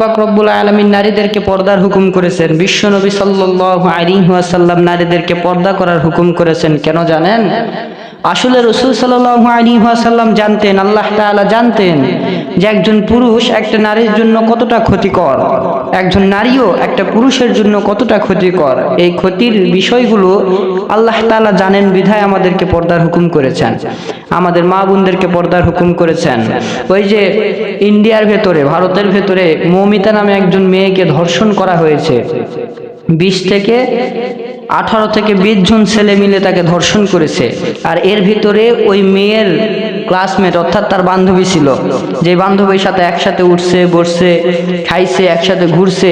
পাক রব্বুল আলমিন নারীদেরকে পর্দার হুকুম করেছেন। বিশ্ব নবী সাল্লাহ আলী ওয়াসাল্লাম নারীদেরকে পর্দা করার হুকুম করেছেন। কেন জানেন? আসলে রসুল সাল্লাহ আলী ওয়াসাল্লাম জানতেন, আল্লাহ তাআলা জানতেন যে একজন পুরুষ একটা নারীর জন্য কতটা ক্ষতিকর, একজন নারীও একটা পুরুষের জন্য কতটা ক্ষতিকর। এই ক্ষতির বিষয়গুলো আল্লাহ তাআলা জানেন বিধায় আমাদেরকে পর্দার হুকুম করেছেন। আমাদের মা বোনদেরকে পর্দার হুকুম করেছেন। ওই যে ইন্ডিয়ার ভেতরে, ভারতের ভেতরে মৌমিতা নামে একজন মেয়েকে ধর্ষণ করা হয়েছে। বিশ থেকে আঠারো থেকে বিশ জন ছেলে মিলে তাকে ধর্ষণ করেছে। আর এর ভিতরে ওই মেয়ের ক্লাসমেট অর্থাৎ তার বান্ধবী ছিল। যে বান্ধবীর সাথে একসাথে উঠছে, বসছে, খাইছে, একসাথে ঘুরছে,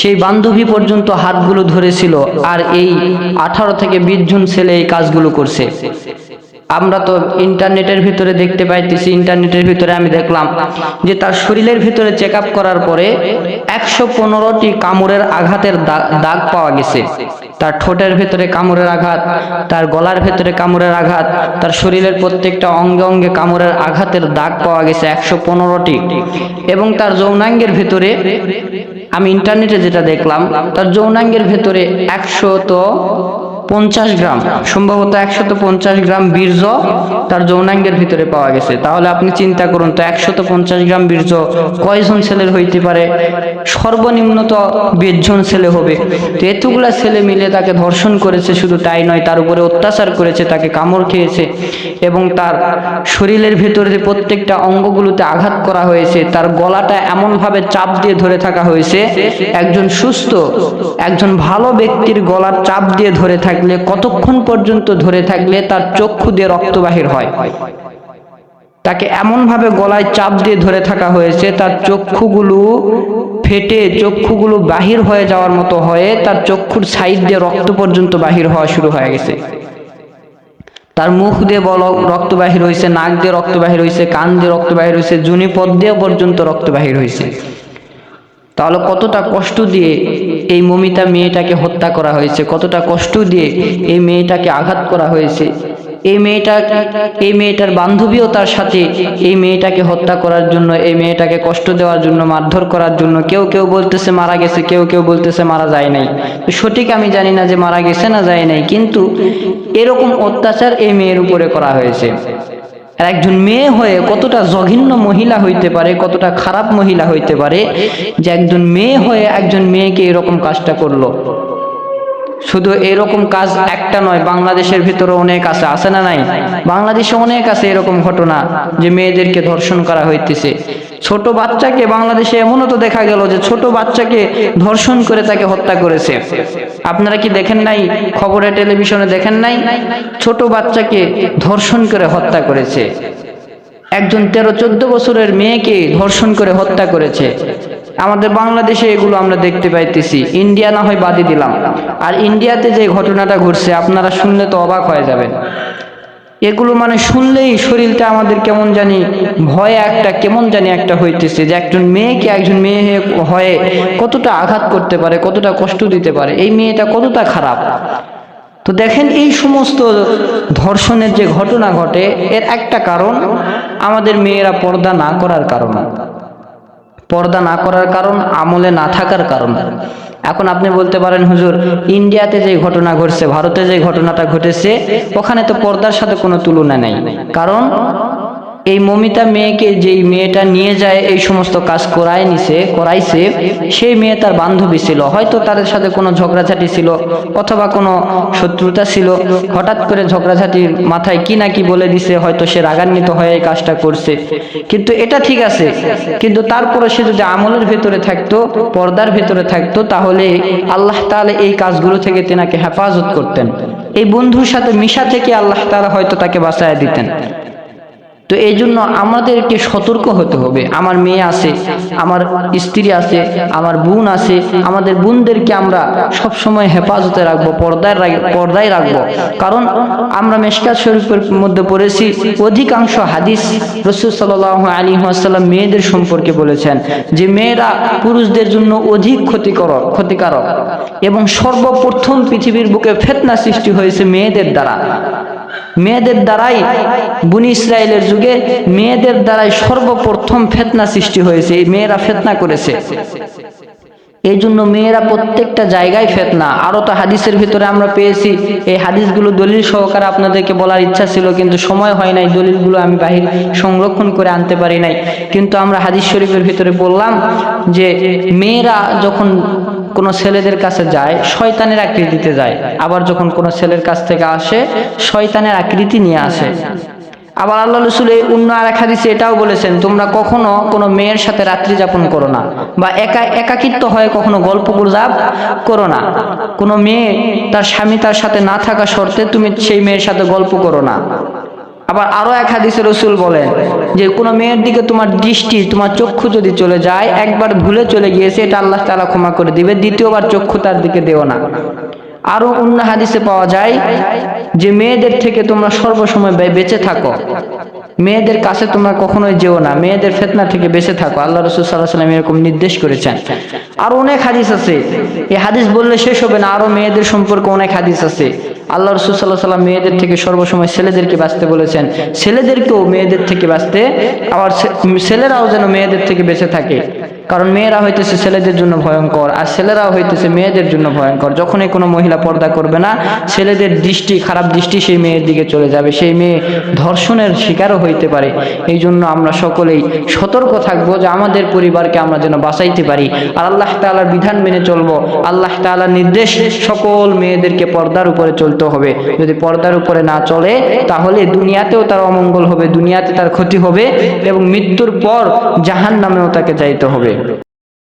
সেই বান্ধবী পর্যন্ত হাতগুলো ধরেছিল। আর এই আঠারো থেকে বিশ জন ছেলে এই কাজগুলো করছে। আমরা তো ইন্টারনেটের ভিতরে দেখতে পাইতেছি, ইন্টারনেটের ভিতরে আমি দেখলাম যে তার শরীরের ভিতরে চেক করার পরে একশো পনেরোটি কামড়ের আঘাতের দাগ পাওয়া গেছে। তার ঠোঁটের ভেতরে কামড়ের আঘাত, তার গলার ভেতরে কামড়ের আঘাত, তার শরীরের প্রত্যেকটা অঙ্গে অঙ্গে কামড়ের আঘাতের দাগ পাওয়া গেছে একশো পনেরোটি। এবং তার যৌনাঙ্গের ভেতরে আমি ইন্টারনেটে যেটা দেখলাম, তার যৌনাঙ্গের ভেতরে একশো তো পঞ্চাশ গ্রাম। সম্ভবত একশত পঞ্চাশ গ্রাম বীর্য তার যৌনাঙ্গের ভিতরে পাওয়া গেছে। তাহলে আপনি চিন্তা করুন তো, একশত পঞ্চাশ গ্রাম বীর্য কয়জন ছেলের হইতে পারে? সর্বনিম্ন তো বিশ জন ছেলে হবে। তো এতগুলা ছেলে মিলে তাকে ধর্ষণ করেছে, শুধু তাই নয়, তার উপরে অত্যাচার করেছে, তাকে কামড় খেয়েছে এবং তার শরীরের ভেতরে প্রত্যেকটা অঙ্গগুলোতে আঘাত করা হয়েছে, তার গলাটা এমনভাবে চাপ দিয়ে ধরে থাকা হয়েছে, একজন সুস্থ, একজন ভালো ব্যক্তির গলার চাপ দিয়ে ধরে থাকলে, কতক্ষণ পর্যন্ত ধরে থাকলে তার চক্ষু দিয়ে রক্ত বাহির হয়। তাকে এমনভাবে গলায় চাপ দিয়ে ধরে থাকা হয়েছে, তার চক্ষুগুলো ফেটে, চক্ষুগুলো বাহির হয়ে যাওয়ার মতো হয়ে তার চক্ষুর সাইড দিয়ে রক্ত পর্যন্ত বাহির হওয়া শুরু হয়ে গেছে। তার মুখ দিয়ে বল, রক্ত বাহির হয়েছে নাক দিয়ে রক্ত বাহির হয়েছে কান দিয়ে রক্ত বাহির হয়েছে জুনি পদ দিয়ে পর্যন্ত রক্ত বাহির হয়েছে তাহলে কতটা কষ্ট দিয়ে এই মমিতা মেয়েটাকে হত্যা করা হয়েছে? কতটা কষ্ট দিয়ে এই মেয়েটাকে আঘাত করা হয়েছে? এই মেয়েটা, এই মেয়েটার বান্ধবীও তার সাথে এই মেয়েটাকে হত্যা করার জন্য, এই মেয়েটাকে কষ্ট দেওয়ার জন্য, মারধর করার জন্য কেউ কেউ বলতেছে মারা গেছে, কেউ কেউ বলতেছে মারা যায় নাই। সঠিক আমি জানি না যে মারা গেছে না যায় নাই, কিন্তু এরকম অত্যাচার এই মেয়ের উপরে করা হয়েছে। আর একজন মেয়ে হয়ে কতটা জঘিন্য মহিলা হইতে পারে, কতটা খারাপ মহিলা হইতে পারে, যে একজন মেয়ে হয়ে একজন মেয়েকে এরকম কাজটা করল। শুধু এরকম কাজ একটা নয়, বাংলাদেশের ভিতরে অনেক আছে আছে না নাই? বাংলাদেশে অনেক আছে এরকম ঘটনা যে মেয়েদেরকে ধর্ষণ করা হইতেছে। ছোট বাচ্চাকে বাংলাদেশে এমনও তো দেখা গেল যে ছোট বাচ্চাকে ধর্ষণ করে তাকে হত্যা করেছে। আপনারা কি দেখেন নাই? খবরে, টেলিভিশনে দেখেন নাই? ছোট বাচ্চাকে ধর্ষণ করে হত্যা করেছে। একজন তেরো, চোদ্দ বছরের মেয়েকে ধর্ষণ করে হত্যা করেছে। আমাদের বাংলাদেশে এগুলো আমরা দেখতে পাইতেছি। ইন্ডিয়া না হয় বাদই দিলাম। আর ইন্ডিয়াতে যে ঘটনাটা ঘটছে, আপনারা শুনলে তো অবাক হয়ে যাবেন। এগুলো মানে শুনলেই শরীরটা আমাদের কেমন জানি ভয়ে একটা, কেমন জানি একটা হইতেছে যে একজন মেয়েকে একজন মেয়ে হয়ে কতটা আঘাত করতে পারে, কতটা কষ্ট দিতে পারে, এই মেয়েটা কতটা খারাপ। তো দেখেন এই সমস্ত ধর্ষণের যে ঘটনা ঘটে, এর একটা কারণ আমাদের মেয়েরা পর্দা না করার কারণ। পর্দা না করার কারণ, আমলে না থাকার কারণ। এখন আপনি বলতে পারেন, হুজুর ইন্ডিয়াতে যে ঘটনা ঘটছে, ভারতে যে ঘটনাটা ঘটেছে, ওখানে তো পর্দার সাথে কোনো তুলনা নেই। কারণ এই মমিতা মেয়েকে যেই মেয়েটা নিয়ে যায়, এই সমস্ত কাজ করায় নিছে, করাইছে, সেই মেয়ে তার বান্ধবী ছিল। হয়তো তাদের সাথে কোনো ঝগড়াঝাটি ছিল অথবা কোনো শত্রুতা ছিল। হঠাৎ করে ঝগড়াঝাটির মাথায় কি না কি বলে দিছে, হয়তো সে রাগান্বিত হয়ে এই কাজটা করছে। কিন্তু এটা ঠিক আছে। কিন্তু তারপরে সে যদি আমলের ভেতরে থাকতো, পর্দার ভেতরে থাকতো, তাহলে আল্লাহ তাআলা এই কাজগুলো থেকে তেনাকে হেফাজত করতেন। এই বন্ধুর সাথে মিশা থেকে আল্লাহ তাআলা হয়তো তাকে বাঁচায় দিতেন। তো এই জন্য আমাদেরকে সতর্ক হতে হবে। আমার মেয়ে আছে, আমার স্ত্রী আছে, আমার বোন আছে, আমাদের বোনদেরকে আমরা সব সময় হেফাজতে রাখব, পর্দায় পর্দায় রাখব। কারণ আমরা মেশকাত শরীফের মধ্যে পড়েছি, অধিকাংশ হাদিস রসুল সাল্লাহ আলী আসাল্লাম মেয়েদের সম্পর্কে বলেছেন যে মেয়েরা পুরুষদের জন্য অধিক ক্ষতিকর, ক্ষতিকারক এবং সর্বপ্রথম পৃথিবীর বুকে ফেতনা সৃষ্টি হয়েছে মেয়েদের দ্বারা। মেয়েদের দ্বারাই বুনি ইসরায়েলের যুগে মেয়েদের দ্বারাই সর্বপ্রথম ফেতনা সৃষ্টি হয়েছে, এই মেয়েরা ফেতনা করেছে। এই জন্য মেয়েরা প্রত্যেকটা জায়গায় ফেতনা। আরও তো হাদিসের ভিতরে আমরা পেয়েছি, এই হাদিসগুলো দলিল সহকারে আপনাদেরকে বলার ইচ্ছা ছিল, কিন্তু সময় হয় নাই, দলিলগুলো আমি বাহির সংরক্ষণ করে আনতে পারি নাই। কিন্তু আমরা হাদিস শরীফের ভিতরে বললাম যে, মেয়েরা যখন কোনো ছেলেদের কাছে যায়, শয়তানের আকৃতিতে যায়। আবার যখন কোনো ছেলের কাছ থেকে আসে, শয়তানের আকৃতি নিয়ে আসে। আবার আল্লাহ রসুল এই অন্য আর এক হাদিসে এটাও বলেছেন, তোমরা কখনো কোনো মেয়ের সাথে রাত্রি যাপন করো না, বা একা, একাকিত্ব হয়ে কখনো গল্প গুজাব করো না। কোনো মেয়ে তার স্বামী তার সাথে না থাকা শর্তে তুমি সেই মেয়ের সাথে গল্প করো না। আবার আরও এক হাদিসে রসুল বলেন যে, কোনো মেয়ের দিকে তোমার দৃষ্টি, তোমার চক্ষু যদি চলে যায়, একবার ভুলে চলে গিয়েছে, এটা আল্লাহ তালা ক্ষমা করে দিবে, দ্বিতীয়বার চক্ষু তার দিকে দেও না। আরও অন্য হাদিসে পাওয়া যায় যে, মেয়েদের থেকে তোমরা সর্বসময় বেঁচে থাকো। মেয়েদের কাছে তোমরা কখনোই যেও না, মেয়েদের ফেতনা থেকে বেঁচে থাকো। আল্লাহ রসুল সাল্লাহ সাল্লাম এরকম নির্দেশ করেছেন। আরও অনেক হাদিস আছে। এই হাদিস বললে শেষ হবে না, আরও মেয়েদের সম্পর্কে অনেক হাদিস আছে। আল্লাহ রসুল সাল্লাহ সাল্লাম মেয়েদের থেকে সর্বসময় ছেলেদেরকে বাঁচতে বলেছেন। ছেলেদেরকেও মেয়েদের থেকে বাঁচতে আবার ছেলেরাও যেন মেয়েদের থেকে বেঁচে থাকে। কারণ মেয়েরা হইতেছে ছেলেদের জন্য ভয়ঙ্কর, আর ছেলেরাও হইতেছে মেয়েদের জন্য ভয়ঙ্কর। যখনই কোনো মহিলা পর্দা করবে না, ছেলেদের দৃষ্টি, খারাপ দৃষ্টি সেই মেয়ের দিকে চলে যাবে। সেই মেয়ে ধর্ষণের শিকারও হইতে পারে। এই জন্য আমরা সকলেই সতর্ক থাকব যে আমাদের পরিবারকে আমরা যেন বাঁচাইতে পারি। আর আল্লাহ তাআলার বিধান মেনে চলবো। আল্লাহ তাআলার নির্দেশ সকল মেয়েদেরকে পর্দার উপরে চলতে হবে। যদি পর্দার উপরে না চলে, তাহলে দুনিয়াতেও তার অমঙ্গল হবে, দুনিয়াতে তার ক্ষতি হবে এবং মৃত্যুর পর জাহান নামেও তাকে যাইতে হবে। ejemplo.